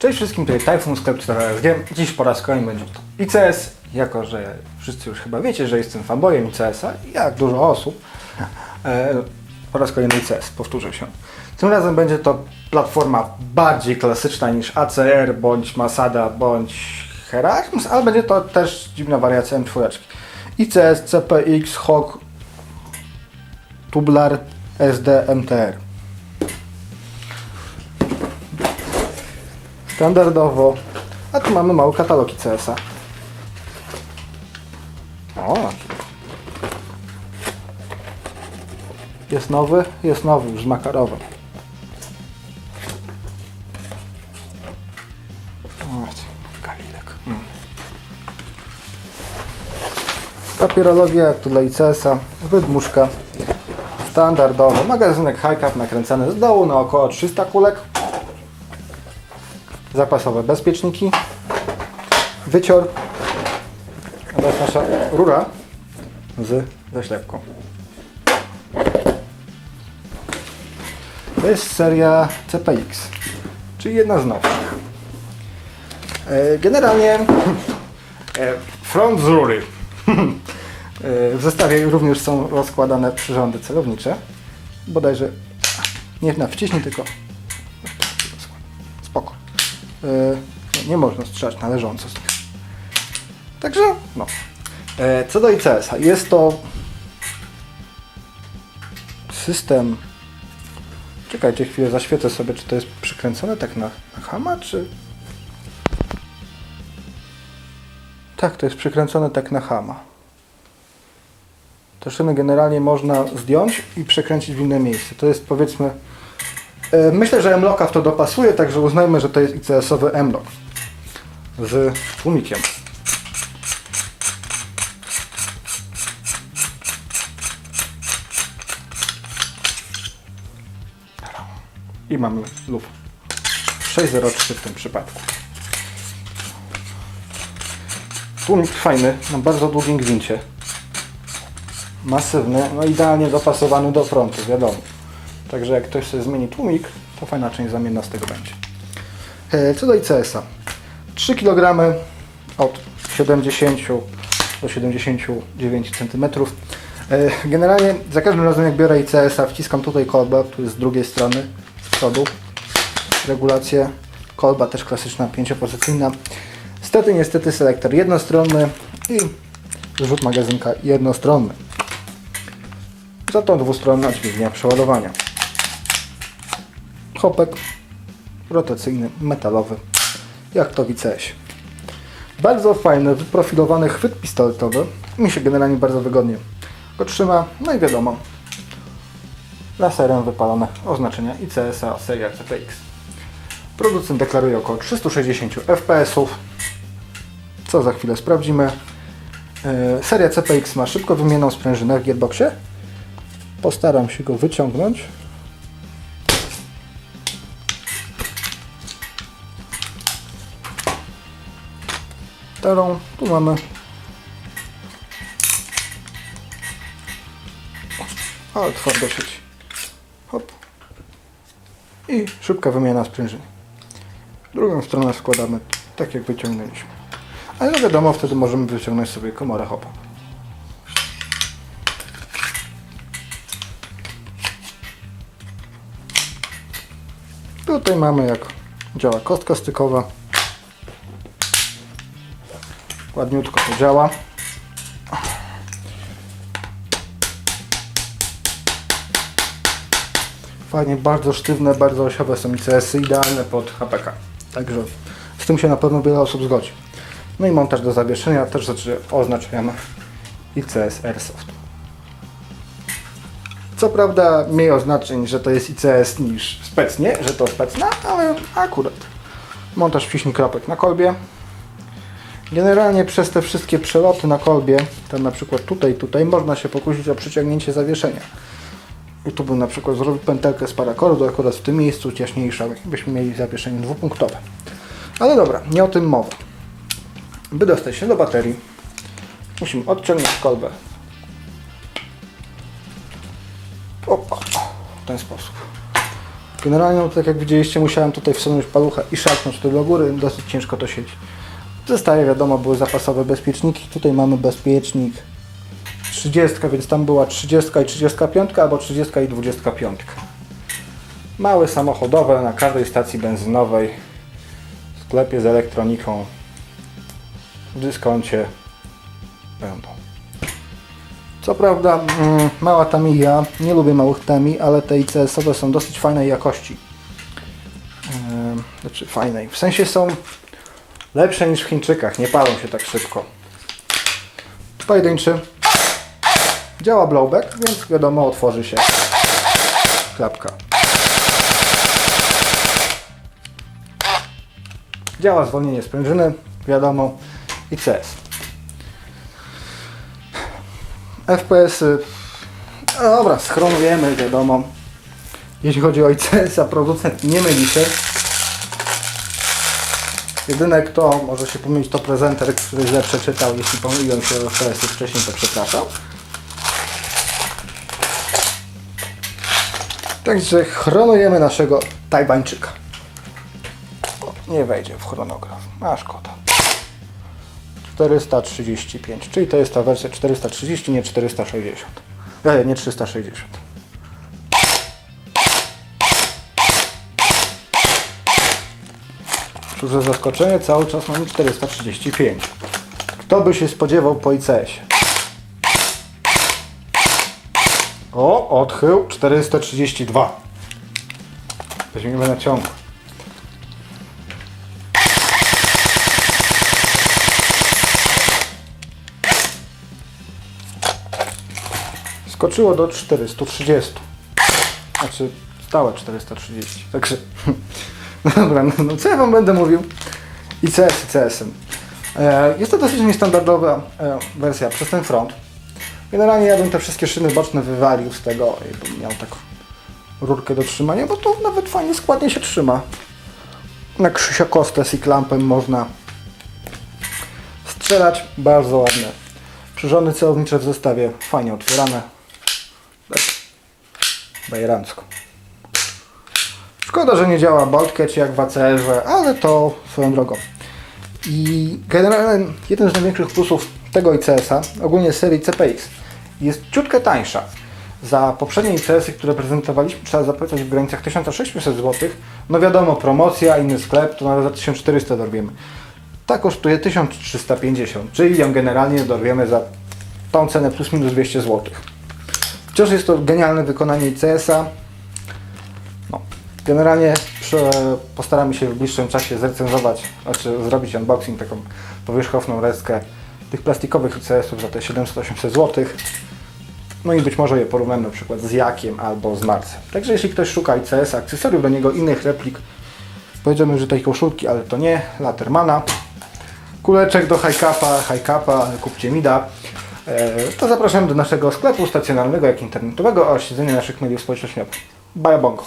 Cześć wszystkim, tutaj Typhoon, sklep 4RSG. Dziś po raz kolejny będzie to ICS, jako że wszyscy już chyba wiecie, że jestem fanboyem ICS-a, jak dużo osób. E, po raz kolejny ICS, powtórzę się. Tym razem będzie to platforma bardziej klasyczna niż ACR, bądź Masada, bądź Heracms, ale będzie to też dziwna wariacja M4. ICS, CPX, HOG, Tublar, SD, MTR. Standardowo. A tu mamy mały katalog ICS-a. O! Jest nowy? Jest nowy, już z makarowym. O, Galilek. Mm. Papierologia, jak tu dla ICS-a. Wydmuszka. Standardowo. Magazynek high-cap nakręcany z dołu na około 300 kulek zapasowe bezpieczniki, wycior, jest nasza rura z zaślepką. To jest seria CPX, czyli jedna z nowszych. E, Generalnie e, front z rury. E, W zestawie również są rozkładane przyrządy celownicze. Bodajże nie na wciśnij, tylko nie można strzelać na leżąco z nich. Także, no. E, Co do ICS-a, jest to system. Czekajcie chwilę, zaświecę sobie, czy to jest przykręcone tak na, na hama, czy. Tak, to jest przykręcone tak na hama. Te szyny generalnie można zdjąć i przekręcić w inne miejsce. To jest powiedzmy E, Myślę, że M-Locka w to dopasuje, także uznajmy, że to jest ICS-owy M-Lock z tłumikiem. I mamy lub 603 w tym przypadku. Tłumik fajny, na bardzo długim gwincie. Masywny, no idealnie dopasowany do frontu, wiadomo. Także jak ktoś sobie zmieni tłumik, to fajna część zamienna z tego będzie. E, Co do ICS-a. 3 kg od 70 do 79 cm. E, Generalnie za każdym razem jak biorę ICS-a wciskam tutaj kolbę, tu jest z drugiej strony, z przodu. Regulację. Kolba też klasyczna, pięciopozycyjna. Niestety, niestety selektor jednostronny i zrzut magazynka jednostronny. Za to dwustronna dźwignia przeładowania. Chopek rotacyjny, metalowy, jak to w ICS. Bardzo fajny, wyprofilowany chwyt pistoletowy. Mi się generalnie bardzo wygodnie go trzyma. No i wiadomo, laserem wypalone oznaczenia ICS-a seria CPX. Producent deklaruje około 360 fps, co za chwilę sprawdzimy. E, Seria CPX ma szybko wymienną sprężynę w gearboxie. Postaram się go wyciągnąć. Tarą, tu mamy ale twardo sieci. Hop. I szybka wymiana sprężyny. Drugą stronę składamy tak jak wyciągnęliśmy. Ale no wiadomo, wtedy możemy wyciągnąć sobie komorę hopa. Tutaj mamy jak działa kostka stykowa. Ładniutko to działa. Fajnie, bardzo sztywne, bardzo osiowe są ICS-y, idealne pod HPK. Także z tym się na pewno wiele osób zgodzi. No i montaż do zawieszenia, też znaczy oznaczamy ICS Airsoft. Co prawda mniej oznaczeń, że to jest ICS niż specnie, że to specna, ale akurat. Montaż wciśnij kropek na kolbie. Generalnie przez te wszystkie przeloty na kolbie, tam na przykład tutaj, tutaj, można się pokusić o przyciągnięcie zawieszenia. I tu bym na przykład zrobił pętelkę z parakordu, akurat w tym miejscu ciaśniejszą, byśmy mieli zawieszenie dwupunktowe. Ale dobra, nie o tym mowa. By dostać się do baterii, musimy odciągnąć kolbę. Opa, w ten sposób. Generalnie, no, tak jak widzieliście, musiałem tutaj wsunąć palucha i szarpnąć to do góry. Dosyć ciężko to siedzi. Zostaje, wiadomo, były zapasowe bezpieczniki. Tutaj mamy bezpiecznik 30, więc tam była 30 i 35, albo 30 i 25. Małe samochodowe na każdej stacji benzynowej, w sklepie z elektroniką, w dyskoncie będą. Co prawda mm, mała Tamiya, nie lubię małych Tami, ale te ICS-owe są dosyć fajnej jakości. Znaczy fajnej, w sensie są lepsze niż w Chińczykach, nie palą się tak szybko. Pojedynczy. Działa blowback, więc wiadomo otworzy się klapka. Działa zwolnienie sprężyny, wiadomo, ICS. FPS-y. No dobra, schronujemy, wiadomo. Jeśli chodzi o ICS-a, producent nie myli się. Jedyne kto może się pomylić to prezenter, który źle przeczytał. Jeśli pomyliłem się o FPS-y wcześniej, to przepraszam. Także chronujemy naszego Tajwańczyka. Nie wejdzie w chronograf. A szkoda. 435, czyli to jest ta wersja 430, nie 460. E, nie 360. Za zaskoczenie, cały czas mamy 435. Kto by się spodziewał po ICS-ie? O, odchył 432. Weźmiemy na ciąg. Skoczyło do 430. Znaczy stałe 430. Także. No dobra, no, no co ja wam będę mówił? ICS ICS-em. E, jest to dosyć niestandardowa e, wersja przez ten front. Generalnie ja bym te wszystkie szyny boczne wywalił z tego i bym miał taką rurkę do trzymania, bo to nawet fajnie składnie się trzyma. Na Krzysia Kostę z klampem można strzelać. Bardzo ładne. Przyrządy celownicze w zestawie fajnie otwierane. Tak. Bajerancko. Szkoda, że nie działa Boltcatch jak w ACR-ze, ale to swoją drogą. I generalnie jeden z największych plusów tego ICS-a, ogólnie serii CPX, jest ciutkę tańsza. Za poprzednie ICS-y, które prezentowaliśmy, trzeba zapłacać w granicach 1600 zł. No wiadomo, promocja, inny sklep, to nawet za 1400 dorwiemy. Ta kosztuje 1350, czyli ją generalnie dorwiemy za tą cenę plus minus 200 zł. Wciąż jest to genialne wykonanie ICS-a. Generalnie postaramy się w bliższym czasie zrecenzować, znaczy zrobić unboxing, taką powierzchowną reskę tych plastikowych ICS-ów za te 700-800 zł. No i być może je porównamy na przykład z Jakiem albo z Marsem. Także jeśli ktoś szuka ICS, akcesoriów do niego, innych replik, powiedziemy, że tej koszulki, ale to nie, Latermana, kuleczek do high-capa, high-capa, kupcie mida, e, to zapraszam do naszego sklepu stacjonarnego, jak internetowego, a o śledzenie naszych mediów społecznościowych. Baja Bongo.